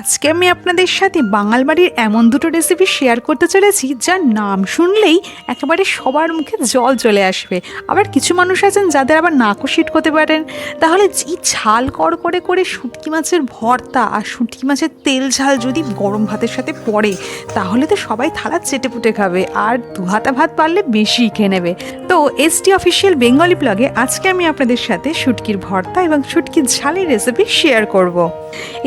আজকে আমি আপনাদের সাথে বাঙাল বাড়ির এমন দুটো রেসিপি শেয়ার করতে চলেছি, যার নাম শুনলেই একেবারে সবার মুখে জল চলে আসবে। আবার কিছু মানুষ আছেন যাদের আবার নাকও শিট করতে পারেন। তাহলে এই ঝাল কড়কড়ে করে করে শুটকি মাছের ভর্তা আর শুটকি মাছের তেল ঝাল যদি গরম ভাতের সাথে পড়ে, তাহলে তো সবাই থালা চেটে পুটে খাবে আর দু হাতা ভাত পারলে বেশি খেয়ে নেবে। তো এস টি অফিসিয়াল বেঙ্গলি ব্লগে আজকে আমি আপনাদের সাথে শুটকির ভর্তা এবং শুটকির ঝালের রেসিপি শেয়ার করব।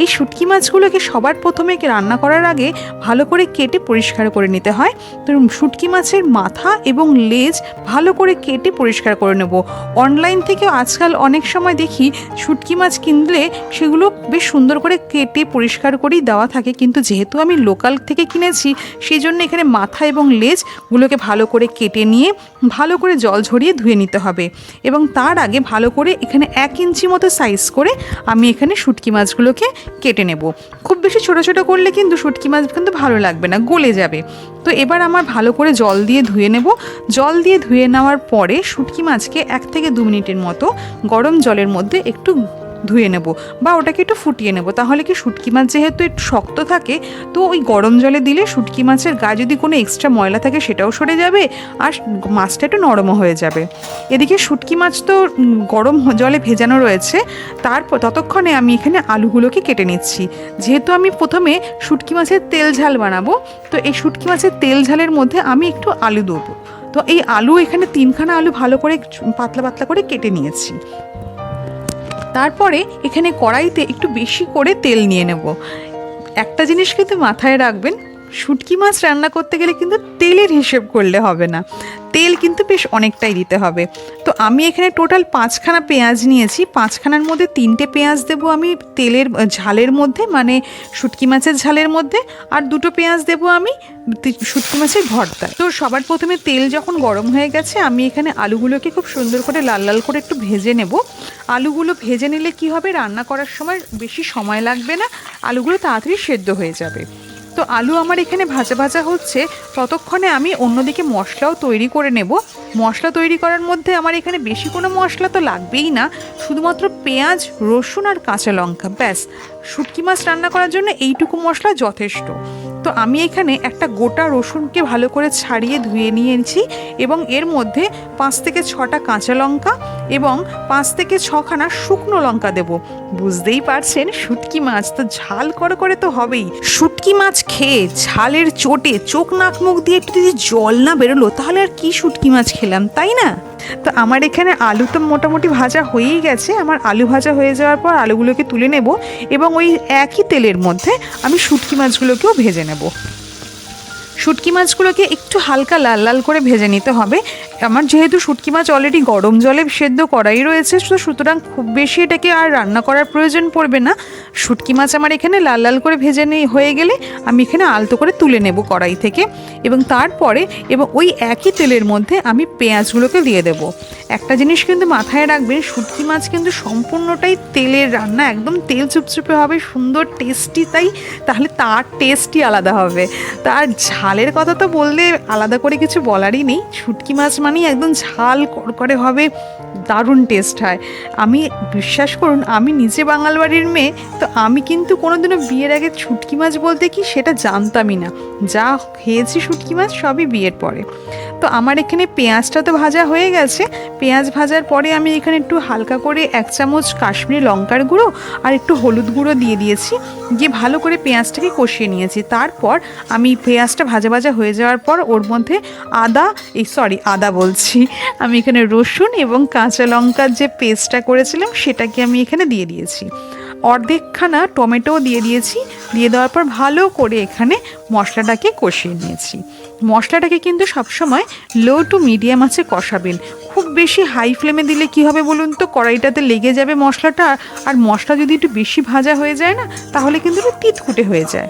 এই শুটকি মাছগুলোকে সবার প্রথমে রান্না করার আগে ভালো করে কেটে পরিষ্কার করে নিতে হয়। তো শুটকি মাছের মাথা এবং লেজ ভালো করে কেটে পরিষ্কার করে নেব। অনলাইন থেকে আজকাল অনেক সময় দেখি শুটকি মাছ কিনলে সেগুলো বেশ সুন্দর করে কেটে পরিষ্কার করেই দেওয়া থাকে। কিন্তু যেহেতু আমি লোকাল থেকে কিনেছি সেই জন্য এখানে মাথা এবং লেজগুলোকে ভালো করে কেটে নিয়ে ভালো করে জল ঝরিয়ে ধুয়ে নিতে হবে। এবং তার আগে ভালো করে এখানে এক ইঞ্চি মতো সাইজ করে আমি এখানে শুটকি মাছগুলোকে কেটে নেব। খুব বেশি ছোটো ছোটো করলে কিন্তু শুটকি মাছ কিন্তু ভালো লাগবে না, গলে যাবে। তো এবার আমার ভালো করে জল দিয়ে ধুয়ে নেব। জল দিয়ে ধুয়ে নেওয়ার পরে শুটকি মাছকে এক থেকে দু মিনিটের মতো গরম জলের মধ্যে একটু ধুয়ে নেব বা ওটাকে একটু ফুটিয়ে নেব। তাহলে কি শুটকি মাছ যেহেতু একটু শক্ত থাকে, তো ওই গরম জলে দিলে শুটকি মাছের গায়ে যদি কোনো এক্সট্রা ময়লা থাকে সেটাও সরে যাবে আর মাছটা একটু নরমও হয়ে যাবে। এদিকে শুটকি মাছ তো গরম জলে ভেজানো রয়েছে। তারপর ততক্ষণে আমি এখানে আলুগুলোকে কেটে নিচ্ছি। যেহেতু আমি প্রথমে শুটকি মাছের তেল ঝাল বানাবো, তো এই শুটকি মাছের তেল ঝালের মধ্যে আমি একটু আলু দেবো। তো এই আলু এখানে তিনখানা আলু ভালো করে, পাতলা পাতলা করে কেটে নিয়েছি। তারপরে এখানে কড়াইতে একটু বেশি করে তেল নিয়ে নেব। একটা জিনিস কিন্তু মাথায় রাখবেন শুটকি মাছ রান্না করতে গেলে কিন্তু তেলের হিসেব করলে হবে না। তেল কিন্তু বেশ অনেকটাই দিতে হবে। তো আমি এখানে টোটাল পাঁচখানা পেঁয়াজ নিয়েছি। পাঁচখানার মধ্যে তিনটে পেঁয়াজ দেবো আমি তেলের ঝালের মধ্যে মানে শুটকি মাছের ঝালের মধ্যে, আর দুটো পেঁয়াজ দেবো আমি শুটকি মাছের ভর্তা। তো সবার প্রথমে তেল যখন গরম হয়ে গেছে, আমি এখানে আলুগুলোকে খুব সুন্দর করে লাল লাল করে একটু ভেজে নেব। আলুগুলো ভেজে নিলে কি হবে? রান্না করার সময় বেশি সময় লাগবে না। আলুগুলো তাড়াতাড়ি সেদ্ধ হয়ে যাবে। তো আলু আমার এখানে ভাজা ভাজা হচ্ছে। ততক্ষণে আমি অন্যদিকে মশলাও তৈরি করে নেব। মশলা তৈরি করার মধ্যে আমার এখানে বেশি কোনো মশলা তো লাগবেই না। শুধুমাত্র পেঁয়াজ, রসুন আর কাঁচা লঙ্কা, ব্যাস। শুটকি মাছ রান্না করার জন্য এইটুকু মশলা যথেষ্ট। তো আমি এখানে একটা গোটা রসুনকে ভালো করে ছাড়িয়ে ধুয়ে নিয়েছি এবং এর মধ্যে পাঁচ থেকে ছটা কাঁচা লঙ্কা এবং পাঁচ থেকে ছখানা শুকনো লঙ্কা দেব। বুঝতেই পারছেন, শুটকি মাছ তো ঝাল করে করে তো হবেই। শুটকি মাছ খেয়ে ঝালের চোটে চোখ নাক মুখ দিয়ে একটু যদি জল না বেরোলো, তাহলে আর কি শুটকি মাছ খেলাম, তাই না? তো আমার এখানে আলু তো মোটামুটি ভাজা হয়েই গেছে। আমার আলু ভাজা হয়ে যাওয়ার পর আলুগুলোকে তুলে নেব এবং ওই একই তেলের মধ্যে আমি শুটকি মাছগুলোকেও ভেজে নেব। শুটকি মাছগুলোকে একটু হালকা লাল লাল করে ভেজে নিতে হবে। আমার যেহেতু শুটকি মাছ অলরেডি গরম জলে সেদ্ধ করাই রয়েছে, তো সুতরাং খুব বেশি এটাকে আর রান্না করার প্রয়োজন পড়বে না। শুটকি মাছ আমার এখানে লাল লাল করে ভেজে নিয়ে হয়ে গেলে আমি এখানে আলতো করে তুলে নেব কড়াই থেকে। এবং তারপরে, এবং ওই একই তেলের মধ্যে আমি পেঁয়াজগুলোকে দিয়ে দেব। একটা জিনিস কিন্তু মাথায় রাখবেন, শুটকি মাছ কিন্তু সম্পূর্ণটাই তেলের রান্না, একদম তেল চুপচুপে হবে, সুন্দর টেস্টি তাই, তাহলে তার টেস্টই আলাদা হবে। তার ঝালের কথা তো বললে আলাদা করে কিছু বলারই নেই, শুটকি মাছ মানেই একদম ঝাল করকরে হবে, দারুণ টেস্ট হয়। আমি, বিশ্বাস করুন, আমি নিজে বাঙাল বাড়ির মেয়ে, তো আমি কিন্তু কোনোদিনও বিয়ের আগে শুটকি মাছ বলতে কি সেটা জানতামই না। যা খেয়েছি শুটকি মাছ সবই বিয়ের পরে। তো আমার এখানে পেঁয়াজটা তো ভাজা হয়ে গেছে। পেঁয়াজ ভাজার পরে আমি এখানে একটু হালকা করে এক চামচ কাশ্মীরি লঙ্কার গুঁড়ো আর একটু হলুদ গুঁড়ো দিয়ে দিয়েছি। দিয়ে ভালো করে পেঁয়াজটাকে কষিয়ে নিয়েছি। তারপর আমি পেঁয়াজটা ভাজা ভাজা হয়ে যাওয়ার পর ওর মধ্যে আদা, এই সরি, আদা বলছি। আমি এখানে রসুন এবং কাঁচা লঙ্কার যে পেস্টটা করেছিলাম সেটাকে আমি এখানে দিয়ে দিয়েছি। অর্ধেকখানা টমেটো দিয়ে দিয়েছি। দিয়ে দেওয়ার পর ভালো করে এখানে মশলাটাকে কষিয়ে নিয়েছি। মশলাটাকে কিন্তু সবসময় লো টু মিডিয়াম আছে কষাবেন। খুব বেশি হাই ফ্লেমে দিলে কি হবে বলুন তো? কড়াইটাতে লেগে যাবে মশলাটা। আর মশলা যদি একটু বেশি ভাজা হয়ে যায় না, তাহলে কিন্তু একটু তিতকুটে হয়ে যায়।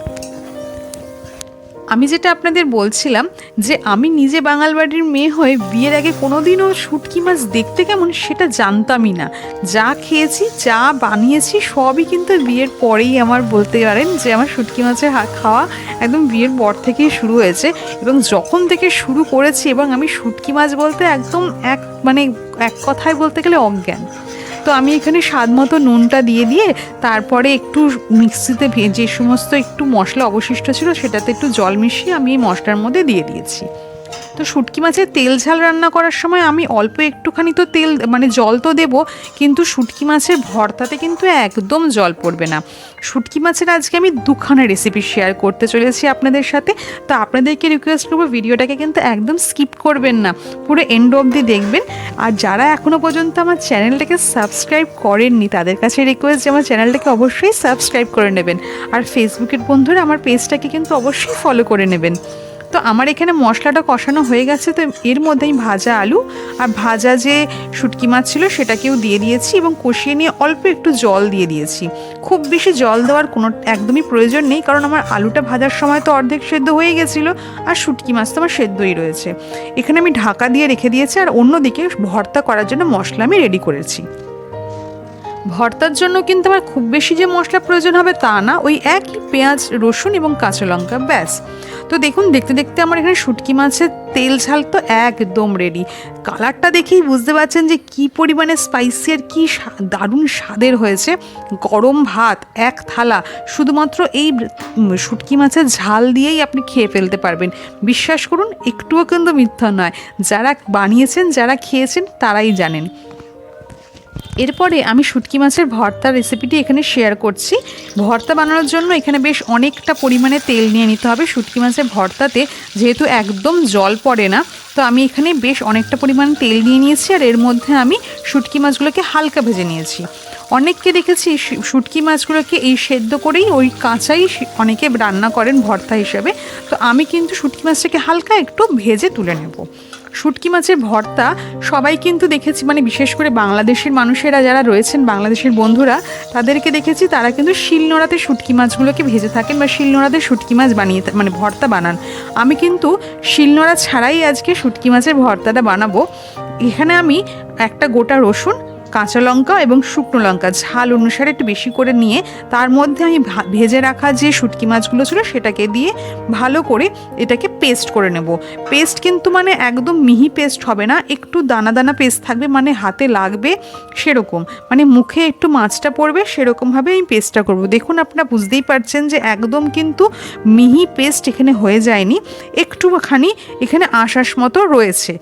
আমি যেটা আপনাদের বলছিলাম যে আমি নিজে বাঙাল বাড়ির মেয়ে হয়ে বিয়ের আগে কোনোদিনও শুটকি মাছ দেখতে কেমন সেটা জানতামই না। যা খেয়েছি, যা বানিয়েছি সবই কিন্তু বিয়ের পরেই আমার বলতে পারেন যে আমার শুটকি মাছের খাওয়া একদম বিয়ের পর থেকেই শুরু হয়েছে এবং যখন থেকে শুরু করেছি এবং আমি শুটকি মাছ বলতে একদম এক মানে এক কথায় বলতে গেলে অজ্ঞান। তো আমি এখানে স্বাদ মতো নুনটা দিয়ে দিয়ে তারপরে একটু মিক্সিতে যে সমস্ত একটু মশলা অবশিষ্ট ছিল সেটাতে একটু জল মিশিয়ে আমি এই মশলার মধ্যে দিয়ে দিয়েছি। তো শুটকি মাছের তেল ঝাল রান্না করার সময় আমি অল্প একটুখানি তো তেল মানে জল তো দেবো, কিন্তু শুটকি মাছের ভর্তাতে কিন্তু একদম জল পড়বে না। শুটকি মাছের আজকে আমি দুখানা রেসিপি শেয়ার করতে চলেছি আপনাদের সাথে। তো আপনাদেরকে রিকোয়েস্ট করব ভিডিওটাকে কিন্তু একদম স্কিপ করবেন না। পুরো এন্ড অবধি দেখবেন। আর যারা এখনও পর্যন্ত আমার চ্যানেলটাকে সাবস্ক্রাইব করেননি, তাদের কাছে রিকোয়েস্ট যে আমার চ্যানেলটাকে অবশ্যই সাবস্ক্রাইব করে নেবেন। আর ফেসবুকের বন্ধুরা আমার পেজটাকে কিন্তু অবশ্যই ফলো করে নেবেন। তো আমার এখানে মশলাটা কষানো হয়ে গেছে, তো এর মধ্যে আমি ভাজা আলু আর ভাজা যে শুটকি মাছ ছিল সেটাকেও দিয়ে দিয়েছি এবং কষিয়ে নিয়ে অল্প একটু জল দিয়ে দিয়েছি। খুব বেশি জল দেওয়ার কোনো একদমই প্রয়োজন নেই, কারণ আমার আলুটা ভাজার সময় তো অর্ধেক সেদ্ধ হয়ে গেছিল আর শুটকি মাছ তো আমার সেদ্ধই রয়েছে। এখানে আমি ঢাকা দিয়ে রেখে দিয়েছি আর অন্যদিকে ভর্তা করার জন্য মশলা আমি রেডি করেছি। ভর্তার জন্য কিন্তু আমার খুব বেশি যে মশলা প্রয়োজন হবে তা না, ওই একই পেঁয়াজ, রসুন এবং কাঁচা লঙ্কা, ব্যাস। তো দেখুন, দেখতে দেখতে আমার এখানে শুটকি মাছের তেল ঝাল তো একদম রেডি কালারটা দেখেই বুঝতে পারছেন যে কি পরিমাণে স্পাইসি আর কী দারুণ স্বাদের হয়েছে। গরম ভাত এক থালা, শুধুমাত্র এই শুটকি মাছের ঝাল দিয়েই আপনি খেয়ে ফেলতে পারবেন। বিশ্বাস করুন, একটুও কিন্তু মিথ্যা নয়। যারা বানিয়েছেন, যারা খেয়েছেন, তারাই জানেন। এরপরে আমি শুটকি মাছের ভর্তা রেসিপিটি এখানে শেয়ার করছি। ভর্তা বানানোর জন্য এখানে বেশ অনেকটা পরিমাণে তেল নিয়ে নিতে হবে। শুটকি মাছের ভর্তাতে যেহেতু একদম জল পড়ে না, তো আমি এখানে বেশ অনেকটা পরিমাণ তেল নিয়ে নিয়েছি আর এর মধ্যে আমি শুটকি মাছগুলোকে হালকা ভেজে নিয়েছি। অনেককে দেখেছি শুটকি মাছগুলোকে এই সেদ্ধ করেই ওই কাঁচাই অনেকে রান্না করেন ভর্তা হিসেবে। তো আমি কিন্তু শুটকি মাছটাকে হালকা একটু ভেজে তুলে নেব। শুটকি মাছের ভর্তা সবাই কিন্তু দেখেছি মানে বিশেষ করে বাংলাদেশের মানুষেরা যারা রয়েছেন, বাংলাদেশের বন্ধুরা, তাদেরকে দেখেছি, তারা কিন্তু শিলনোড়াতে শুটকি মাছগুলোকে ভেজে থাকেন বা শিলনোড়াতে শুটকি মাছ বানিয়ে মানে ভর্তা বানান। আমি কিন্তু শিলনোড়া ছাড়াই আজকে শুটকি মাছের ভর্তাটা বানাবো। এখানে আমি একটা গোটা রসুন কাঁচা লঙ্কা এবং শুকনো লঙ্কা ঝাল অনুসারে একটু বেশি করে নিয়ে তার মধ্যে আমি ভেজে রাখা যে শুটকি মাছগুলো ছিল সেটাকে দিয়ে ভালো করে এটাকে পেস্ট করে নেব। পেস্ট কিন্তু মানে একদম মিহি পেস্ট হবে না, একটু দানা দানা পেস্ট থাকবে মানে হাতে লাগবে সেরকম। মানে মুখে একটু মাছটা পড়বে, সেরকমভাবে আমি পেস্টটা করব। দেখুন আপনারা বুঝতেই পারছেন যে একদম কিন্তু মিহি পেস্ট এখানে হয়ে যায়নি, একটুখানি এখানে আশাস মতো রয়েছে।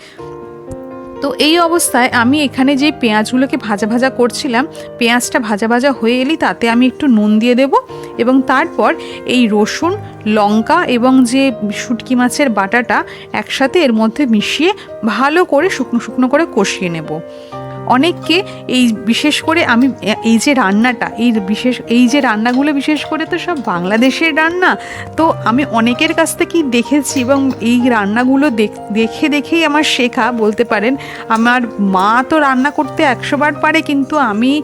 তো এই অবস্থায় আমি এখানে যে পেঁয়াজগুলোকে ভাজা ভাজা করছিলাম, পেঁয়াজটা ভাজা ভাজা হয়ে এলি তাতে আমি একটু নুন দিয়ে দেব এবং তারপর এই রসুন, লঙ্কা এবং যে শুটকি মাছের বাটাটা একসাথে এর মধ্যে মিশিয়ে ভালো করে শুকনো শুকনো করে কষিয়ে নেব। অনেককে এই বিশেষ করে আমি, এই যে রান্নাটা, এই বিশেষ, এই যে রান্নাগুলো বিশেষ করে তো সব বাংলাদেশের রান্না, তো আমি অনেকের কাছ থেকেই দেখেছি এবং এই রান্নাগুলো দেখ- দেখে দেখেই আমার শেখা, বলতে পারেন। আমার মা তো রান্না করতে একশো বার পারে, কিন্তু আমি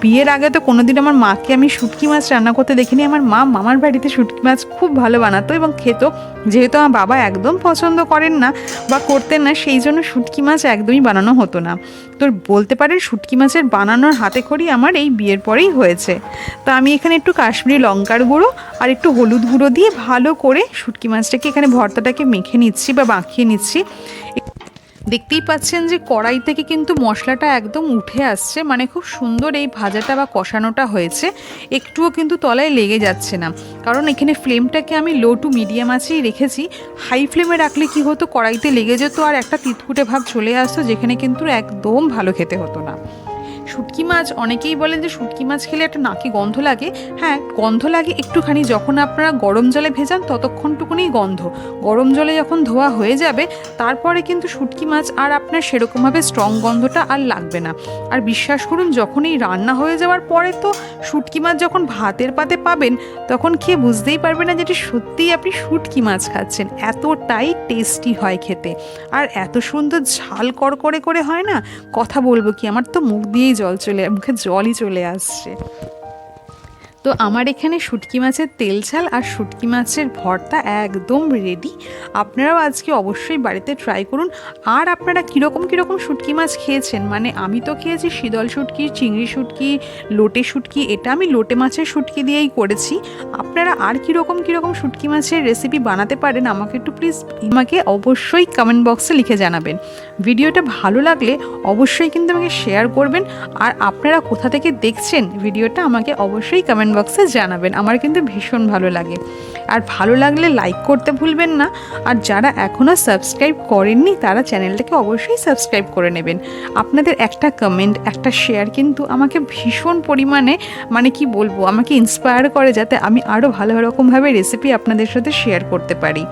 বিয়ের আগে তো কোনোদিন আমার মাকে আমি শুটকি মাছ রান্না করতে দেখিনি। আমার মা মামার বাড়িতে শুটকি মাছ খুব ভালো বানাতো এবং খেত। যেহেতু আমার বাবা একদম পছন্দ করেন না বা করতেন না, সেই জন্য শুটকি মাছ একদমই বানানো হতো না। তো বলতে পারে শুটকি মাছের বানানোর হাতে খড়ি আমার এই বিয়ের পরেই হয়েছে। তো আমি এখানে একটু কাশ্মীরি লঙ্কার গুঁড়ো আর একটু হলুদ গুঁড়ো দিয়ে ভালো করে শুটকি মাছটাকে এখানে ভর্তাটাকে মেখে নিচ্ছি বা মাখিয়ে নিচ্ছি। দেখতেই পাচ্ছেন যে কড়াই থেকে কিন্তু মশলাটা একদম উঠে আসছে মানে খুব সুন্দর এই ভাজাটা বা কষানোটা হয়েছে, একটুও কিন্তু তলায় লেগে যাচ্ছে না। কারণ এখানে ফ্লেমটাকে আমি লো টু মিডিয়াম আছেই রেখেছি হাই ফ্লেমে রাখলে কি হতো, কড়াইতে লেগে যেত আর একটা তিতকুটে ভাব চলে আসতো, যেখানে কিন্তু একদম ভালো খেতে হতো না। শুটকি মাছ, অনেকেই বলেন যে শুটকি মাছ খেলে একটা নাকি গন্ধ লাগে। হ্যাঁ গন্ধ লাগে একটুখানি। যখন আপনারা গরম জলে ভেজান ততক্ষণটুকুনি গন্ধ। গরম জলে যখন ধোয়া হয়ে যাবে, তারপরে কিন্তু শুটকি মাছ আর আপনার সেরকমভাবে স্ট্রং গন্ধটা আর লাগবে না। আর বিশ্বাস করুন যখন এই রান্না হয়ে যাওয়ার পরে তো শুটকি মাছ যখন ভাতের পাতে পাবেন, তখন খেয়ে বুঝতেই পারবেন না যে এটি সত্যিই আপনি শুটকি মাছ খাচ্ছেন। এতটাই টেস্টি হয় খেতে। আর এত সুন্দর ঝাল করকরে করে হয় না? কথা বলব কি? আমার তো মুখ দিয়েই জল চলে মুখে জলই চলে আসছে। তো আমার এখানে শুটকি মাছের তেল ঝাল আর শুটকি মাছের ভর্তা একদম রেডি আপনারাও আজকে অবশ্যই বাড়িতে ট্রাই করুন। আর আপনারা কীরকম কীরকম শুটকি মাছ খেয়েছেন? মানে আমি তো খেয়েছি শীতল শুটকি, চিংড়ি শুটকি, লোটে শুটকি, এটা আমি লোটে মাছের শুটকি দিয়েই করেছি। আপনারা আর কীরকম কীরকম শুটকি মাছের রেসিপি বানাতে পারেন, আমাকে একটু প্লিজ আমাকে অবশ্যই কমেন্ট বক্সে লিখে জানাবেন। ভিডিওটা ভালো লাগলে অবশ্যই কিন্তু আমাকে শেয়ার করবেন। আর আপনারা কোথা থেকে দেখছেন ভিডিওটা, আমাকে অবশ্যই কমেন্ট বক্সে জানাবেন। আমার কিন্তু ভীষণ ভালো লাগে। আর ভালো লাগলে লাইক করতে ভুলবেন না। আর যারা এখনও সাবস্ক্রাইব করেননি, তারা চ্যানেলটাকে অবশ্যই সাবস্ক্রাইব করে নেবেন। আপনাদের একটা কমেন্ট একটা শেয়ার কিন্তু আমাকে ভীষণ পরিমাণে মানে কি বলব, আমাকে ইন্সপায়ার করে যাতে আমি আরও ভালো রকমভাবে রেসিপি আপনাদের সাথে শেয়ার করতে পারি।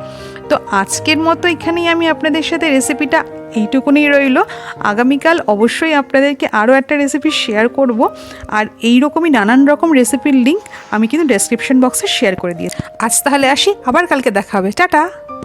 তো আজকের মতো এখানেই আমি আপনাদের সাথে রেসিপিটা এইটুকুনি রইল। আগামীকাল অবশ্যই আপনাদেরকে আরও একটা রেসিপি শেয়ার করব। আর এই রকমই নানান রকম রেসিপির লিঙ্ক আমি কিন্তু ডেসক্রিপশন বক্সে শেয়ার করে দিয়েছি। আজ তাহলে আসি, আবার কালকে দেখা হবে। টাটা!